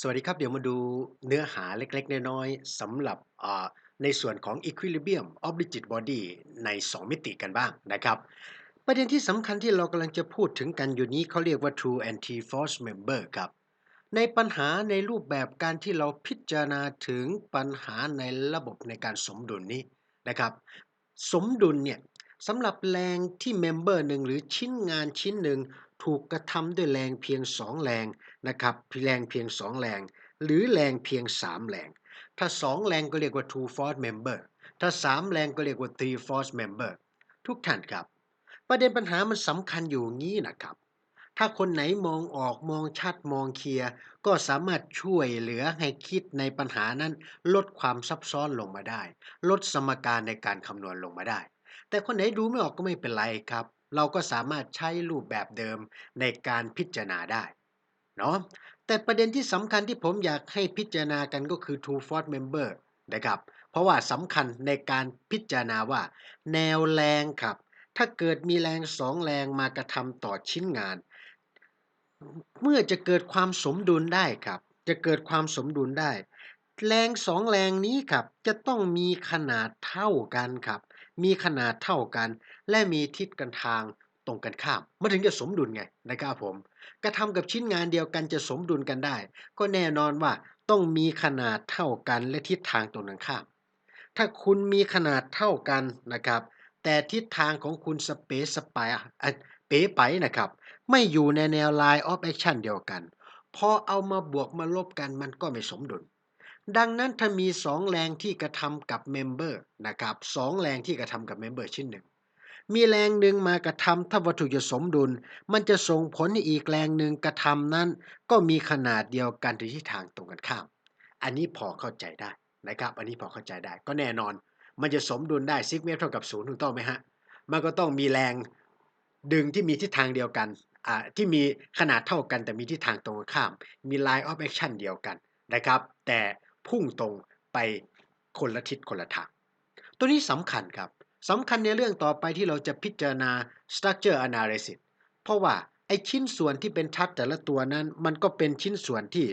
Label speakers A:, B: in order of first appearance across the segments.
A: สวัสดีครับ เดี๋ยวมาดูเนื้อหาเล็กๆ น้อยๆสำหรับในส่วนของ Equilibrium of Rigid Body ใน 2 มิติกันบ้างนะครับ ประเด็นที่สำคัญที่เรากำลังจะพูดถึงกันอยู่นี้เขาเรียกว่า True and T-Force Member ครับ ในปัญหาในรูปแบบการที่เราพิจารณาถึงปัญหาในระบบในการสมดุลนี้นะครับ สมดุลเนี่ยสำหรับแรงที่เมมเบอร์หนึ่งหรือชิ้นงานชิ้นหนึ่ง ถูกกระทำด้วยแรงเพียง2แรงนะครับแรงเพียง2แรง หรือแรงเพียง3แรง ถ้า2แรงก็เรียกว่า two force member ถ้า3แรงก็เรียกว่า three force member ทุกท่านครับ ประเด็นปัญหามันสำคัญอยู่งี้นะครับ ถ้าคนไหนมองออกมองชัดมองเคลียร์ก็สามารถช่วยเหลือให้คิดในปัญหานั้น ลดความซับซ้อนลงมาได้ ลดสมการในการคำนวณลงมาได้ แต่คนไหนดูไม่ออกก็ไม่เป็นไรครับ เราก็สามารถใช้รูปแบบเดิมในการพิจารณาได้เนาะแต่ประเด็นที่สำคัญที่ผมอยากให้พิจารณากันก็คือ two force member นะครับ เพราะว่าสำคัญในการพิจารณาว่า แนวแรงครับ ถ้าเกิดมีแรงสองแรงมากระทำต่อชิ้นงาน เมื่อจะเกิดความสมดุลได้ครับ จะเกิดความสมดุลได้ แรงสองแรงนี้ครับ จะต้องมีขนาดเท่ากันครับ มีขนาดเท่ากัน และมีทิศกันทางตรงกันข้ามมันถึงจะสมดุลไงนะครับผมกระทำกับชิ้นงานเดียวกันจะสมดุลกันได้ ก็แน่นอนว่าต้องมีขนาดเท่ากันและทิศทางตรงกันข้าม ถ้าคุณมีขนาดเท่ากันนะครับ แต่ทิศทางของคุณสเปซสปายเป๋ไปนะครับ ไม่อยู่ในแนว line of action เดียวกัน พอเอามาบวกมาลบกันมันก็ไม่สมดุล ดังนั้นถ้ามี2แรงที่กระทำกับเมมเบอร์นะครับสองแรงที่กระทำกับเมมเบอร์ชิ้นหนึ่งมีแรงหนึ่งมากระทำถ้าวัตถุจะสมดุล มันจะส่งผลให้อีกแรงหนึ่งกระทำนั้น ก็มีขนาดเดียวกันในทิศทางตรงกันข้าม อันนี้พอเข้าใจได้นะครับ อันนี้พอเข้าใจได้ ก็แน่นอน มันจะสมดุลได้ซิกเมตรเท่ากับศูนย์ถูกต้องไหมฮะ มันก็ต้องมีแรงดึงที่มีทิศทางเดียวกันอ่าที่มีขนาดเท่ากันแต่มีทิศทางตรงกันข้าม มี line of action เดียวกันนะครับ แต่ พุ่งตรงไปคนละทิศคนละทาง ตัวนี้สำคัญครับสำคัญในเรื่องต่อไปที่เราจะพิจารณา structure analysis เพราะว่าไอชิ้นส่วนที่เป็นชัดแต่ละตัวนั้น มันก็เป็นชิ้นส่วนที่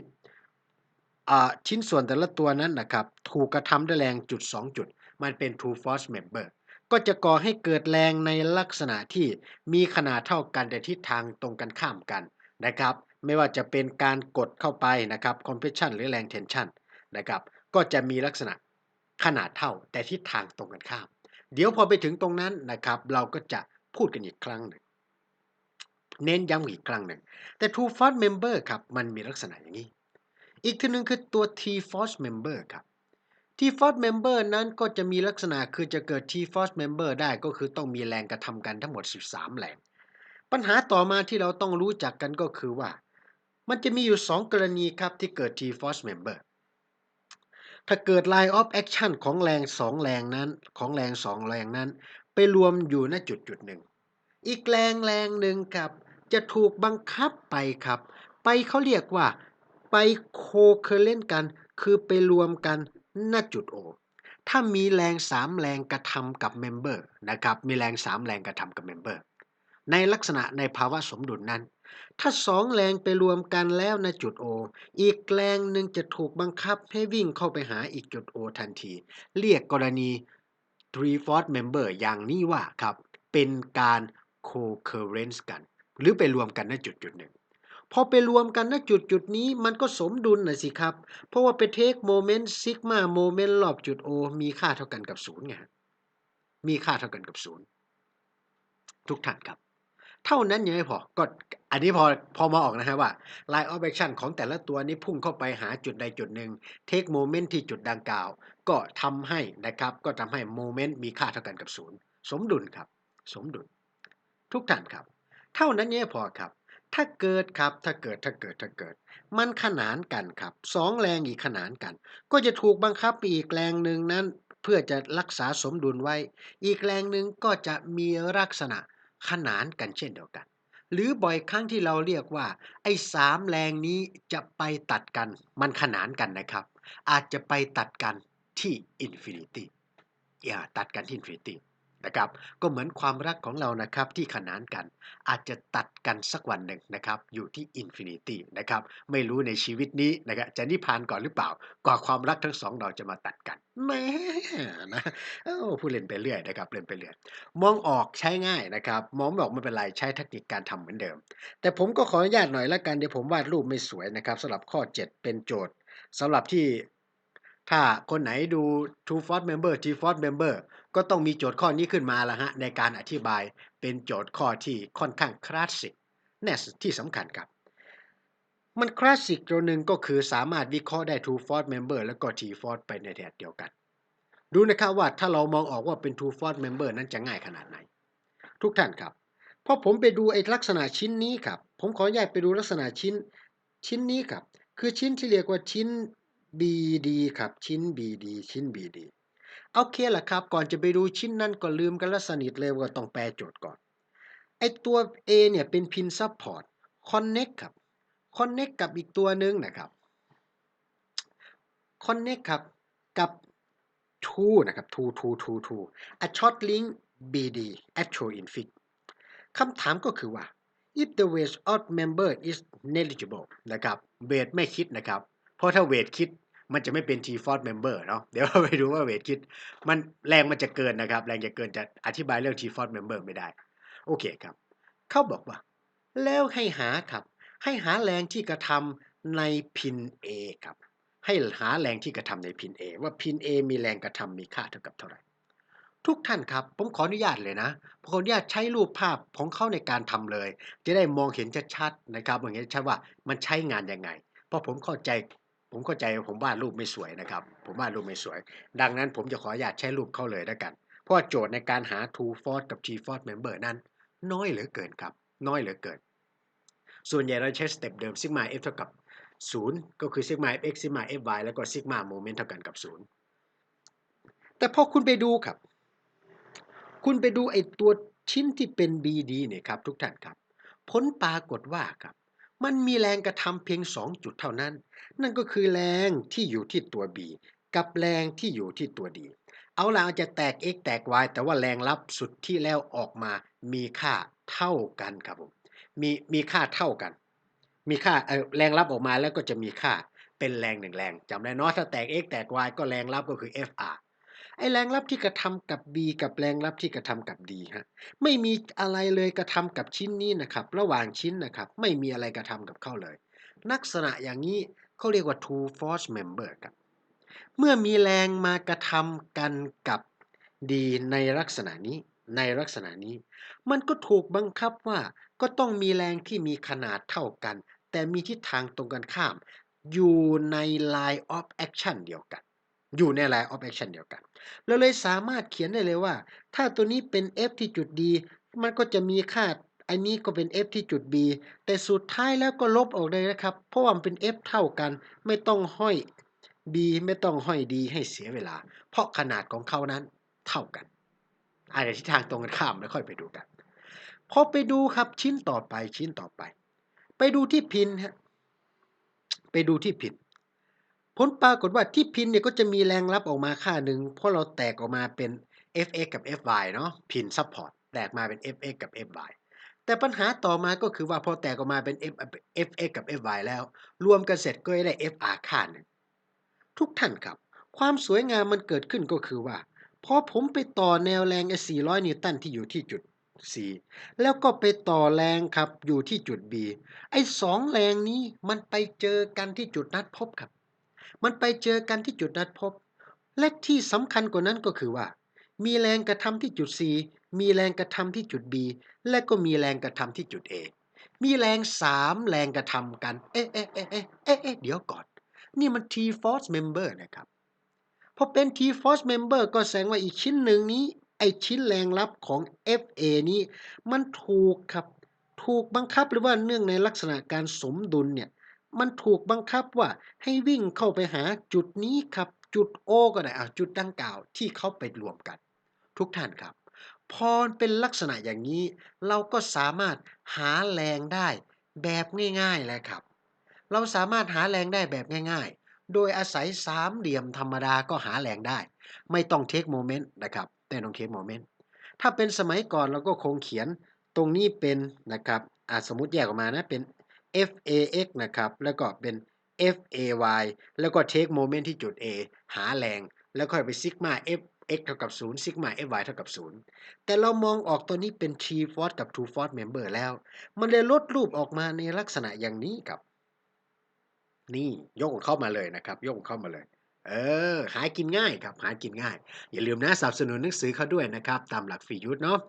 A: ชิ้นส่วนแต่ละตัวนั้นนะครับถูกกระทำด้วยแรงจุด 2 จุด มันเป็น true force member ก็จะก่อให้เกิดแรงในลักษณะที่มีขนาดเท่ากันแต่ทิศทางตรงกันข้ามกันนะครับ ไม่ว่าจะเป็นการกดเข้าไปนะครับ compression หรือแรง tension นะครับ ก็จะมีลักษณะขนาดเท่าแต่ทิศทางตรงกันข้าม เดี๋ยวพอไปถึงตรงนั้นนะครับ เราก็จะพูดกันอีกครั้งหนึ่ง เน้นย้ำอีกครั้งหนึ่ง แต่ True Force Member ครับมันมีลักษณะอย่างนี้ อีกทีหนึ่งคือตัว T Force Member ครับ T Force Member นั้นก็จะมีลักษณะคือจะเกิด T Force Member ได้ก็คือต้องมีแรงกระทำกันทั้งหมด 13 แรง ปัญหาต่อมาที่เราต้องรู้จักกันก็คือว่า มันจะมีอยู่ 2 กรณีครับที่เกิด T Force Member ถ้าเกิด line of action ของแรง2แรงนั้น ของแรง2แรงนั้น ไปรวมอยู่ณจุดจุดหนึ่ง อีกแรงแรงหนึ่งครับ จะถูกบังคับไปครับ ไปเขาเรียกว่า ไปโคเคเล่นกัน คือไปรวมกันณจุด O ถ้ามีแรง3แรงกระทำกับเมมเบอร์นะครับ มีแรง3แรงกระทำกับเมมเบอร์ในลักษณะในภาวะสมดุลนั้น ถ้าสองแรงไปรวมกันแล้วในจุด O อีกแรงหนึ่งจะถูกบังคับให้วิ่งเข้าไปหาอีกจุด O ทันที เรียกกรณี three force member อย่างนี้ว่าครับ เป็นการ co-currence กัน หรือไปรวมกันในจุดจุดหนึ่งพอไปรวมกันณจุดจุดนี้มันก็สมดุลนะสิครับ เพราะว่าไปเทคโมเมนต์ซิกมาโมเมนต์รอบจุด O มีค่าเท่ากันกับศูนย์ไงมีค่าเท่ากันกับศูนย์ทุกท่านครับ เท่านั้นยังไม่พอ ก็อันนี้พอพอมาออกนะฮะว่า line of action ของแต่ละตัวนี้พุ่งเข้าไปหาจุดใดจุดหนึ่ง take moment ที่จุดดังกล่าว ก็ทำให้นะครับ ก็ทำให้ moment มีค่าเท่ากันกับศูนย์สมดุลครับ สมดุล ทุกท่านครับ เท่านั้นยังไม่พอครับ ถ้าเกิดครับ ถ้าเกิด ถ้าเกิด ถ้าเกิด มันขนานกันครับสองแรงอีกขนานกัน ก็จะถูกบังคับไปอีกแรงหนึ่งนั้น เพื่อจะรักษาสมดุลไว้ อีกแรงหนึ่งก็จะมีลักษณะ ขนานกันเช่นเดียวกัน หรือบ่อยครั้งที่เราเรียกว่า ไอ้สามแรงนี้จะไปตัดกัน มันขนานกันนะครับ อาจจะไปตัดกันที่อินฟินิตี้อย่าตัดกันที่อินฟินิตี้ นะครับ ก็เหมือนความรักของเรานะครับที่ขนานกัน อาจจะตัดกันสักวันหนึ่งนะครับ อยู่ที่อินฟินิตี้นะครับ ไม่รู้ในชีวิตนี้นะครับจะนิพพานก่อนหรือเปล่า กว่าความรักทั้งสองดอกจะมาตัดกันแม่นะเอ้ผู้เล่นไปเรื่อยนะครับเล่นไปเรื่อยมองออกใช้ง่ายนะครับ มองออกไม่เป็นไรใช้เทคนิคการทำเหมือนเดิม แต่ผมก็ขออนุญาตหน่อยละกันเดี๋ยวผมวาดรูปไม่สวยนะครับสำหรับข้อ 7 เป็นโจทย์สำหรับที่ถ้าคนไหนดู True Force Member T Force Member ก็ต้องมีโจทย์ข้อนี้ขึ้นมาละฮะในการอธิบายเป็นโจทย์ข้อที่ค่อนข้างคลาสสิกแน่ที่สำคัญครับ มันคลาสสิกตัวหนึ่งก็คือสามารถวิเคราะห์ได้ True Force Member แล้วก็ T Force ไปในแถบเดียวกัน ดูนะครับว่าถ้าเรามองออกว่าเป็น True Force Member นั้นจะง่ายขนาดไหน ทุกท่านครับพอผมไปดูไอ้ลักษณะชิ้นนี้ครับ ผมขออนุญาตไปดูลักษณะชิ้นชิ้นนี้ครับ คือชิ้นที่เรียกว่าชิ้น BD ครับ ชิ้น BD ชิ้น BD โอเคแหละครับ ก่อนจะไปดูชิ้นนั้นก็ลืมกันละสนิทเลยว่าต้องแปลโจทย์ก่อน ไอตัว A เนี่ยเป็นพินซับพอร์ต connect ครับ connect กับอีกตัวหนึ่งนะครับ connect ครับกับ to นะครับ to to to to a short link BD actual infix คำถามก็คือว่า if the weight of member is negligible นะครับ weight ไม่คิดนะครับ เพราะถ้า weight คิด มันจะไม่เป็น T force member เนาะเดี๋ยวเราไปดูว่า weight คิด มันแรงมันจะเกินนะครับ แรงจะเกินจะอธิบายเรื่อง T force member ไม่ได้ โอเคครับ เขาบอกว่า แล้วให้หาครับ ให้หาแรงที่กระทำในพิน A ครับ ให้หาแรงที่กระทำในพิน A ว่าพิน A มีแรงกระทำมีค่าเท่ากับเท่าไหร่ ทุกท่านครับ ผมขออนุญาตเลยนะผมขออนุญาตใช้รูปภาพของเขาในการทำเลย จะได้มองเห็นชัดๆนะครับอย่างนี้ชัดว่ามันใช้งานยังไง เพราะผมเข้าใจ ผมเข้าใจผมวาดรูปไม่สวยนะครับ ผมวาดรูปไม่สวย ดังนั้นผมจะขออนุญาตใช้รูปเข้าเลยแล้วกัน เพราะโจทย์ในการหา true force กับ t force member นั้น น้อยเหลือเกินครับ น้อยเหลือเกิน ส่วนใหญ่เราใช้สเต็ปเดิมซิกมา f เท่ากับ 0 ก็คือซิกมา f x ซิกมา f y แล้วก็ซิกมาโมเมนต์เท่ากันกับ 0 แต่พอคุณไปดูครับ คุณไปดูไอ้ตัวชิ้นที่เป็น BD เนี่ยครับทุกท่านครับ ผลปรากฏว่าครับ มันมีแรงกระทำเพียง 2 จุดเท่านั้น นั่นก็คือแรงที่อยู่ที่ตัว B กับแรงที่อยู่ที่ตัว D เอาล่ะอาจจะแตก x แตก y แต่ว่าแรงรับสุดที่แล้วออกมามีค่าเท่ากันครับผม มีมีค่าเท่ากัน มีค่าแรงรับออกมาแล้วก็จะมีค่าเป็นแรงหนึ่งแรงจำได้เนาะถ้าแตก x แตก y ก็แรงรับก็คือ FR ไอแรงรับที่กระทำกับ B กับแรงรับที่กระทำกับ D ฮะไม่มีอะไรเลยกระทำกับชิ้นนี้นะครับ ระหว่างชิ้นนะครับ ไม่มีอะไรกระทำกับเข้าเลย ลักษณะอย่างนี้เขาเรียกว่า two force member ครับเมื่อมีแรงมากระทำกันกับ D ในลักษณะนี้ในลักษณะนี้ มันก็ถูกบังคับว่าก็ต้องมีแรงที่มีขนาดเท่ากัน แต่มีทิศทางตรงกันข้าม อยู่ใน line of action เดียวกัน อยู่ใน line of action เดียวกัน เราเลยสามารถเขียนได้เลยว่า ถ้าตัวนี้เป็น f ที่จุด D มันก็จะมีค่าอันนี้ก็เป็น f ที่จุด B แต่สุดท้ายแล้วก็ลบออกเลยนะครับ เพราะว่ามันเป็น f เท่ากัน ไม่ต้องห้อย B ไม่ต้องห้อย D ให้เสียเวลา เพราะขนาดของเขานั้นเท่ากัน อาจจะทิศทางตรงกันข้ามไม่ค่อยไปดูกัน พอไปดูครับชิ้นต่อไปชิ้นต่อไป ไปดูที่พินฮะ ไปดูที่พิน ผลปรากฏว่าที่พินเนี่ยก็จะมีแรงรับออกมาค่าหนึ่งเพราะเราแตกออกมาเป็น fx กับ fy เนาะพินซัพพอร์ตแตกมาเป็น fx กับ fy แต่ปัญหาต่อมาก็คือว่าพอแตกออกมาเป็น f fx กับ fy แล้ว รวมกันเสร็จก็ได้ fr ค่าหนึ่งทุกท่านครับ ความสวยงามมันเกิดขึ้นก็คือว่าพอผมไปต่อแนวแรงไอ้400 นิวตันที่อยู่ที่จุด C แล้วก็ไปต่อแรงครับอยู่ที่จุด B ไอ้สองแรงนี้มันไปเจอกันที่จุดนัดพบครับ มันไปเจอกันที่จุดนัดพบ และที่สำคัญกว่านั้นก็คือว่า มีแรงกระทำที่จุด C มีแรงกระทำที่จุด B และก็มีแรงกระทำที่จุด A มีแรงสามแรงกระทำกัน เอ๊ะเอ๊ะเอ๊ะเอ๊ะเอ๊ะเอ๊ะเดี๋ยวก่อน นี่มัน T force member นะครับพอเป็น T force member ก็แสดงว่าอีกชิ้นหนึ่งนี้ ไอชิ้นแรงรับของ FA นี้ มันถูกครับ ถูกบังคับหรือว่าเนื่องในลักษณะการสมดุลเนี่ย มันถูกบังคับว่าให้วิ่งเข้าไปหาจุดนี้ครับ จุด O ก็ได้อะจุดดังกล่าวที่เขาไปรวมกัน ทุกท่านครับ พอเป็นลักษณะอย่างนี้ เราก็สามารถหาแรงได้แบบง่ายๆเลยครับ เราสามารถหาแรงได้แบบง่าย ๆ โดยอาศัยสามเหลี่ยมธรรมดาก็หาแรงได้ ไม่ต้องเทคโมเมนต์นะครับแต่ต้องเทคโมเมนต์ถ้าเป็นสมัยก่อนเราก็คงเขียนตรงนี้เป็นนะครับอาสมมติแยกออกมานะเป็น fax นะครับ แล้วก็เป็น fay แล้วก็ take moment ที่จุด A หาแรง แล้วค่อยไปซิกมา fx เท่ากับ0ซิกมา fy เท่ากับ 0 แต่เรามองออกตัวนี้เป็น t force กับ2 force member แล้ว มันเลยลดรูปออกมาในลักษณะอย่างนี้ครับ นี่ยกเข้ามาเลยนะครับ ยกเข้ามาเลยเออ หากินง่ายครับ หากินง่าย อย่าลืมนะสนับสนุนหนังสือเขาด้วยนะครับ ตามหลักฟียุทธเนาะ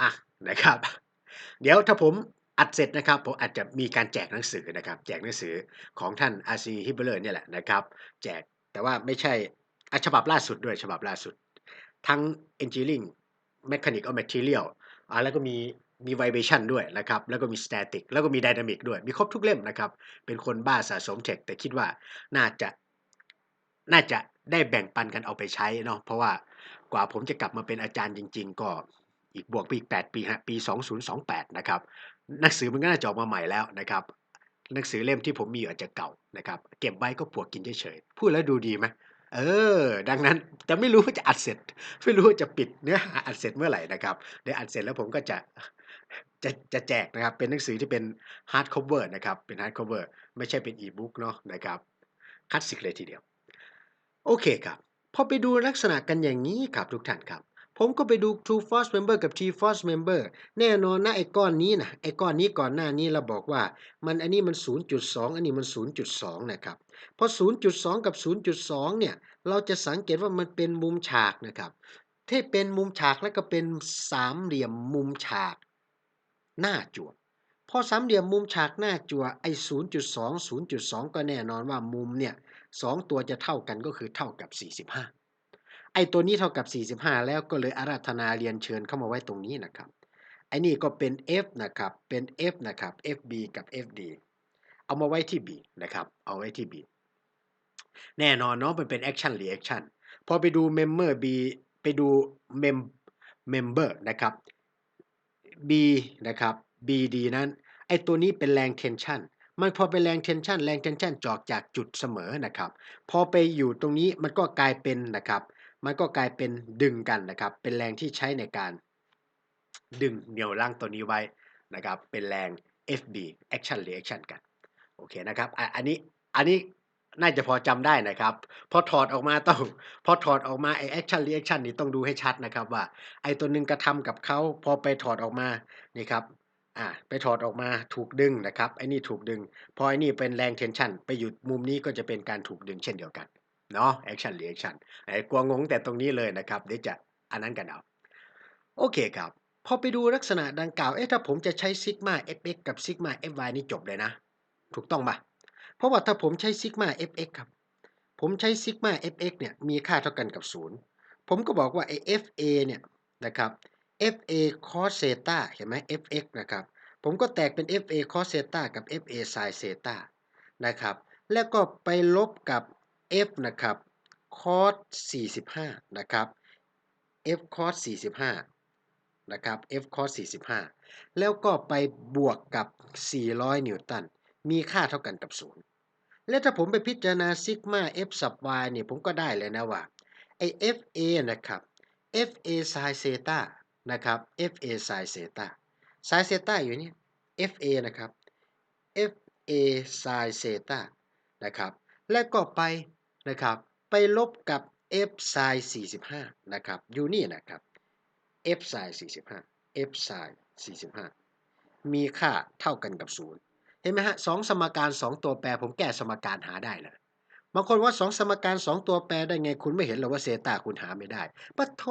A: อะนะครับ เดี๋ยวถ้าผม อัดเสร็จนะครับผมอาจจะมีการแจกหนังสือนะครับแจกหนังสือของท่านอาซีฮิบเบอร์เนี่ยแหละนะครับ แจกแต่ว่าไม่ใช่อะฉบับล่าสุดด้วยฉบับล่าสุด ทั้ง Engineering Mechanical Material อ่าแล้วก็มีมี Vibration ด้วยนะครับ แล้วก็มี Static แล้วก็มี Dynamic ด้วย มีครบทุกเล่มนะครับ เป็นคนบ้าสะสมเทค แต่คิดว่าน่าจะน่าจะได้แบ่งปันกันเอาไปใช้เนาะเพราะว่ากว่าผมจะกลับมาเป็นอาจารย์จริง ๆ ก็อีกบวกไปอีก 8 ปีฮะปี 2028 นะครับ หนังสือมันก็น่าจะออกมาใหม่แล้วนะครับ หนังสือเล่มที่ผมมีอาจจะเก่านะครับ เก็บไว้ก็ปวกกินเฉยๆพูดแล้วดูดีไหมเออ ดังนั้นแต่ไม่รู้ว่าจะอัดเสร็จ ไม่รู้ว่าจะปิดเนื้อหาอัดเสร็จเมื่อไหร่นะครับ เดี๋ยวอัดเสร็จแล้วผมก็จะจะจะแจกนะครับ เป็นหนังสือที่เป็น hard cover นะครับ เป็น hard cover ไม่ใช่เป็น e-book เนาะนะครับคลาสสิกเลยทีเดียว โอเคครับ พอไปดูลักษณะกันอย่างนี้ครับทุกท่านครับ ผมก็ไปดู True Force Member กับ T Force Member แน่นอนนะไอ้ก้อนนี้นะไอ้ก้อนนี้ก่อนหน้านี้เราบอกว่า มันอันนี้มัน 0.2 อันนี้มัน 0.2 นะครับพอ 0.2 กับ 0.2 เนี่ย เราจะสังเกตว่ามันเป็นมุมฉากนะครับที่เป็นมุมฉากแล้วก็เป็นสามเหลี่ยมมุมฉาก หน้าจั่วพอสามเหลี่ยมมุมฉากหน้าจั่วไอ้ 0.2 0.2 ก็แน่นอนว่ามุมเนี่ยสองตัวจะเท่ากันก็คือเท่ากับ 45 ไอ้ตัวนี้เท่ากับ 45 แล้วก็เลยอาราธนาเรียนเชิญเข้ามาไว้ตรงนี้นะครับไอ้นี่ก็เป็น F นะครับ เป็น F นะครับ FB กับ FD เอามาไว้ที่ B นะครับ เอาไว้ที่ B แน่นอนเนาะมันเป็น action reaction พอไปดู member B ไปดู mem member นะครับ B นะครับ BD นั้นไอ้ตัวนี้เป็นแรง tension มันพอเป็นแรง tension แรง tension จอกจากจุดเสมอนะครับ พอไปอยู่ตรงนี้มันก็กลายเป็นนะครับ มันก็กลายเป็นดึงกันนะครับ เป็นแรงที่ใช้ในการดึงเหนี่ยวรั้งตัวนี้ไว้นะครับ เป็นแรง FB action reaction กัน โอเคนะครับ อันนี้ อันนี้น่าจะพอจำได้นะครับ พอถอดออกมาต้อง พอถอดออกมาไอ action reaction นี่ต้องดูให้ชัดนะครับว่า ไอตัวหนึ่งกระทำกับเขาพอไปถอดออกมา นี่ครับ อ่า ไปถอดออกมาถูกดึงนะครับ ไอนี่ถูกดึง พอไอนี่เป็นแรง tension ไปอยู่มุมนี้ก็จะเป็นการถูกดึงเช่นเดียวกัน เนาะ action reaction ไอ้กลัวงงแต่ตรงนี้เลยนะครับ เดี๋ยวจะอันนั้นกันเอา โอเคครับ พอไปดูลักษณะดังกล่าว เอ๊ะถ้าผมจะใช้ซิกมา fx กับซิกมา fy นี่จบเลยนะ ถูกต้องปะเพราะว่าถ้าผมใช้ซิกมา fx ครับ ผมใช้ซิกมา fx เนี่ยมีค่าเท่ากันกับ 0 ผมก็บอกว่าไอ้ fa เนี่ยนะครับ fa cos theta เห็นไหม fx นะครับ ผมก็แตกเป็น fa cos theta กับ fa sin theta นะครับ แล้วก็ไปลบกับ f นะครับ cos 45 นะครับ f cos 45 นะครับ f cos 45 แล้วก็ไปบวกกับ 400 นิวตัน มีค่าเท่ากันกับ 0 แล้วถ้าผมไปพิจารณาซิกมา f sub y เนี่ย ผมก็ได้เลยนะว่า ไอ้ fa นะครับ fa sin theta นะครับ fa sin theta sin theta อยู่นี่ fa นะครับ fa sin theta นะครับ แล้วก็ไป นะครับไปลบกับ f sin 45 นะครับ อยู่นี่นะครับ f sin 45 f sin 45 มีค่าเท่ากันกับ 0 เห็นไหมฮะสองสมการ 2 ตัวแปรผมแก้สมการหาได้เลยบางคนว่า 2 สมการ 2 ตัวแปรได้ไง คุณไม่เห็นหรอว่าเซตาคุณหาไม่ได้ปะโท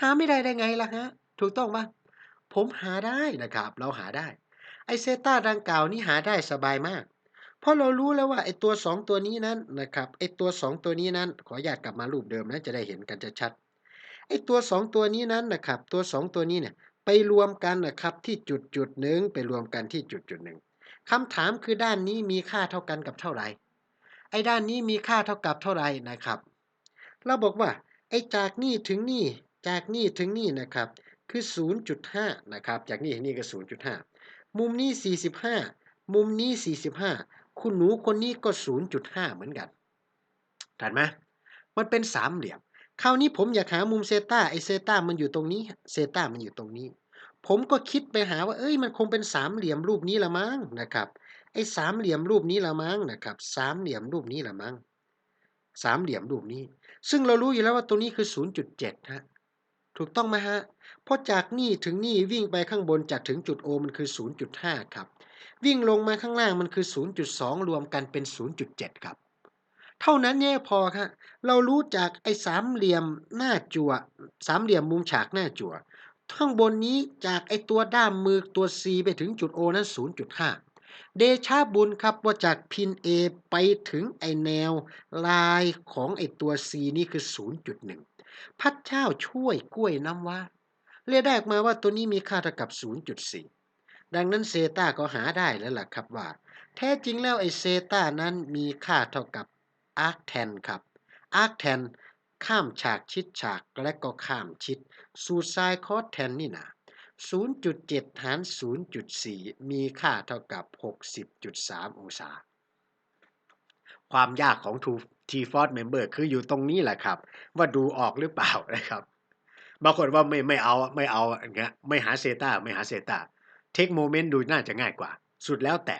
A: หาไม่ได้ได้ไงล่ะฮะ ถูกต้องปะผมหาได้นะครับ เราหาได้ ไอเซตาดังกล่าวนี้หาได้สบายมาก เพราะเรารู้แล้วว่าไอตัว 2 ตัวนี้นั้นนะครับไอตัว 2 ตัวนี้นั้น ขออนุญาตกลับมารูปเดิมนะจะได้เห็นกันชัดๆไอตัว 2 ตัวนี้นั้นนะครับ ตัว 2 ตัวนี้เนี่ยไปรวมกันนะครับที่จุดจุดหนึ่งไปรวมกันที่จุดจุดหนึ่งคำถามคือด้านนี้มีค่าเท่ากันกับเท่าไหร่ไอ้ด้านนี้มีค่าเท่ากับเท่าไหร่นะครับ เราบอกว่าไอ้จากนี่ถึงนี่จากนี่ถึงนี่นะครับ คือ 0.5 นะครับ จากนี่ถึงนี่ก็ 0.5 มุมนี้ 45 มุมนี้ 45 คุณหนูคนนี้ก็ 0.5 เหมือนกันเห็นไหมมันเป็นสามเหลี่ยม คราวนี้ผมอยากหามุมเซตาไอเซตามันอยู่ตรงนี้ เซตามันอยู่ตรงนี้ ผมก็คิดไปหาว่า เอ้ย มันคงเป็นสามเหลี่ยมรูปนี้ละมั้งนะครับ ไอ้สามเหลี่ยมรูปนี้ละมั้งนะครับ สามเหลี่ยมรูปนี้ละมั้ง สามเหลี่ยมรูปนี้ ซึ่งเรารู้อยู่แล้วว่าตัวนี้คือ 0.7 ฮะ ถูกต้องไหมฮะ เพราะจากนี่ถึงนี่วิ่งไปข้างบนจากถึงจุด O มันคือ 0.5 ครับ วิ่งลงมาข้างล่างมันคือ 0.2 รวมกันเป็น 0.7 ครับ เท่านั้นแน่พอครับเรารู้จากไอ้สามเหลี่ยมหน้าจั่วสามเหลี่ยมมุมฉากหน้าจั่วข้างบนนี้จากไอ้ตัวด้ามมือตัว C ไปถึงจุด O นั้น 0.5 เดชาบุญครับว่าจากพิน A ไปถึงไอแนวลายของไอตัว C นี่คือ 0.1 พระเจ้าช่วยกล้วยน้ำว่าเรียกได้ออกมาว่าตัวนี้มีค่าเท่ากับ 0.4 ดังนั้นเซตาก็หาได้แล้วล่ะครับว่า แท้จริงแล้วไอเซตานั้นมีค่าเท่ากับอาร์คแทนครับอาร์คแทนข้ามฉากชิดฉากและก็ข้ามชิด สูตรไซคอสแทนนี่นะ0.7 หาร 0.4 มีค่าเท่ากับ 60.3 องศา ความยากของ T Force Member คืออยู่ตรงนี้แหละครับ ว่าดูออกหรือเปล่านะครับ บางคนว่าไม่ไม่เอาไม่เอาอย่างเงี้ยไม่หาเซตาไม่หาเซตา เทคโมเมนต์ดูน่าจะง่ายกว่า สุดแล้วแต่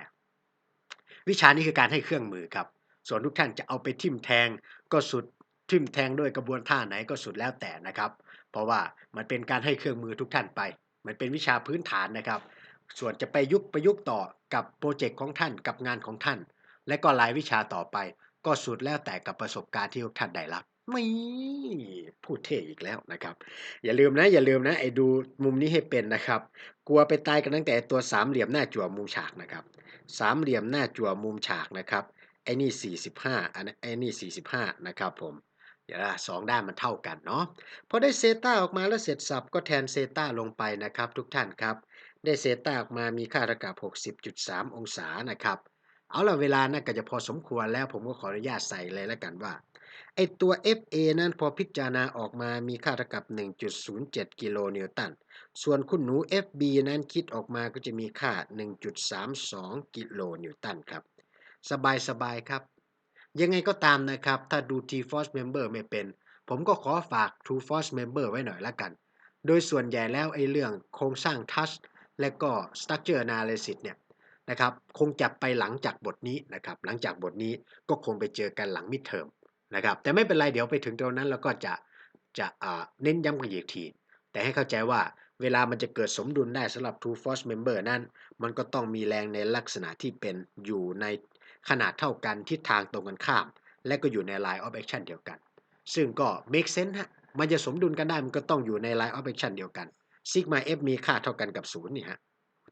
A: วิชานี้คือการให้เครื่องมือครับ ส่วนทุกท่านจะเอาไปทิ่มแทงก็สุดทิ่มแทงด้วยกระบวนท่าไหนก็สุดแล้วแต่นะครับ เพราะว่ามันเป็นการให้เครื่องมือทุกท่านไป มันเป็นวิชาพื้นฐานนะครับ ส่วนจะไปยุกประยุกต์ต่อกับโปรเจกต์ของท่านกับงานของท่าน และก็รายวิชาต่อไป ก็สุดแล้วแต่กับประสบการณ์ที่ทุกท่านได้รับ ไม่พูดเท่อีกแล้วนะครับ อย่าลืมนะอย่าลืมนะไอ้ดูมุมนี้ให้เป็นนะครับ กลัวไปตายกันตั้งแต่ตัวสามเหลี่ยมหน้าจั่วมุมฉากนะครับสามเหลี่ยมหน้าจั่วมุมฉากนะครับไอ้นี่ 45อันไอ้นี่ 45 นะครับผมเดี๋ยวสองด้านมันเท่ากันเนาะพอได้เซต้าออกมาแล้วเสร็จสับก็แทนเซต้าลงไปนะครับ ทุกท่านครับ ได้เซต้าออกมามีค่าเท่ากับ 60.3 องศานะครับ เอาละเวลาน่าก็จะพอสมควรแล้วผมก็ขออนุญาตใส่เลยแล้วกันว่า ไอตัว FA นั้นพอพิจารณาออกมามีค่าเท่ากับ 1.07 กิโลนิวตัน ส่วนคุณหนู FB นั้นคิดออกมาก็จะมีค่า 1.32 กิโลนิวตันครับ สบายสบายครับ ยังไงก็ตามนะครับ ถ้าดู T-Force Member ไม่เป็น ผมก็ขอฝาก True Force Member ไว้หน่อยละกัน โดยส่วนใหญ่แล้วไอ้เรื่องโครงสร้าง Touch และก็ Structure Analysis เนี่ยนะครับ คงจะไปหลังจากบทนี้นะครับ หลังจากบทนี้ก็คงไปเจอกันหลังมิดเทอม นะครับ แต่ไม่เป็นไรเดี๋ยวไปถึงตรงนั้นเราก็จะจะเน้นย้ำกันอีกที แต่ให้เข้าใจว่าเวลามันจะเกิดสมดุลได้สำหรับ True Force Member นั้น มันก็ต้องมีแรงในลักษณะที่เป็นอยู่ในขนาดเท่ากันทิศทางตรงกันข้าม และก็อยู่ใน line of action เดียวกัน ซึ่งก็ make sense ฮะมันจะสมดุลกันได้มันก็ต้องอยู่ใน line of action เดียวกัน sigma f มีค่าเท่ากันกับ0นี่ฮะ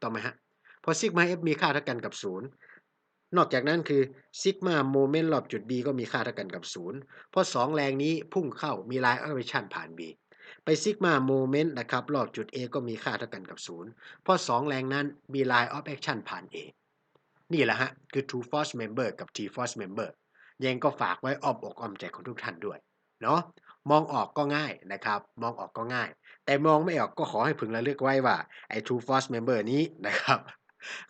A: ต้องไหมฮะพอ sigma f มีค่าเท่ากันกับ0 นอกจากนั้นคือซิกมาโมเมนต์รอบจุด B ก็มีค่าเท่ากันกับ 0 เพราะ 2 แรงนี้พุ่งเข้ามี line of action ผ่าน B ไปซิกมาโมเมนต์นะครับรอบจุด A ก็มีค่าเท่ากันกับ 0 เพราะ 2 แรงนั้นมี line of action ผ่าน A นี่แหละฮะ คือ True Force Member กับ T Force Member ยังก็ฝากไว้อ้อมอกอ้อมใจของทุกท่านด้วยเนาะมองออกก็ง่ายนะครับ มองออกก็ง่าย แต่มองไม่ออกก็ขอให้พึงระลึกไว้ว่าไอ้ True Force Member นี้นะครับ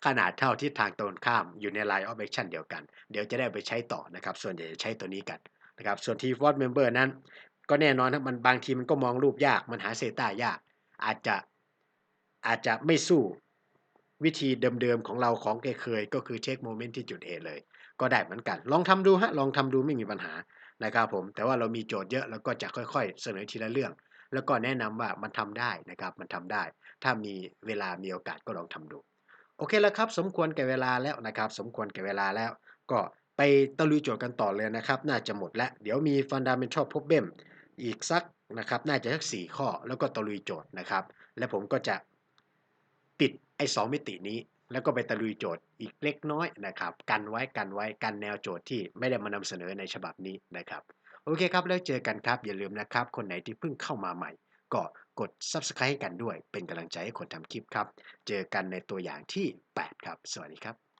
A: ขนาดเท่าทิศทางตรงข้ามอยู่ใน line of action เดียวกัน เดี๋ยวจะได้ไปใช้ต่อนะครับ ส่วนใหญ่จะใช้ตัวนี้กันนะครับ ส่วน T f o r Member นั้น ก็แน่นอนนะมันบางทีมันก็มองรูปยาก มันหาเซต้ายาก อาจจะอาจจะไม่สู้วิธีเดิมๆของเราของเคยก็คือเช็คโมเมนต์ที่จุด A เลย ก็ได้เหมือนกัน ลองทำดูฮะ ลองทำดูไม่มีปัญหานะครับผม แต่ว่าเรามีโจทย์เยอะแล้วก็จะค่อยๆ เสนอทีละเรื่อง แล้วก็แนะนำว่ามันทำได้นะครับ มันทำได้ ถ้ามีเวลามีโอกาสก็ลองทำดู โอเคแล้วครับ สมควรแก่เวลาแล้วนะครับ สมควรแก่เวลาแล้ว ก็ไปตะลุยโจทย์กันต่อเลยนะครับ น่าจะหมดแล้ว เดี๋ยวมี fundamental problem อีกสักนะครับ น่าจะสัก 4 ข้อ แล้วก็ตะลุยโจทย์นะครับ และผมก็จะปิดไอ้สมิตินี้ แล้วก็ไปตะลุยโจทย์อีกเล็กน้อยนะครับ กันไว้กันไว้กันแนวโจทย์ที่ไม่ได้มานำเสนอในฉบับนี้นะครับ โอเคครับ แล้วเจอกันครับ อย่าลืมนะครับ คนไหนที่เพิ่งเข้ามาใหม่ ก็ กด subscribe ให้กันด้วยเป็นกำลังใจให้คนทำคลิปครับ เจอกันในตัวอย่างที่ 8 ครับ สวัสดีครับ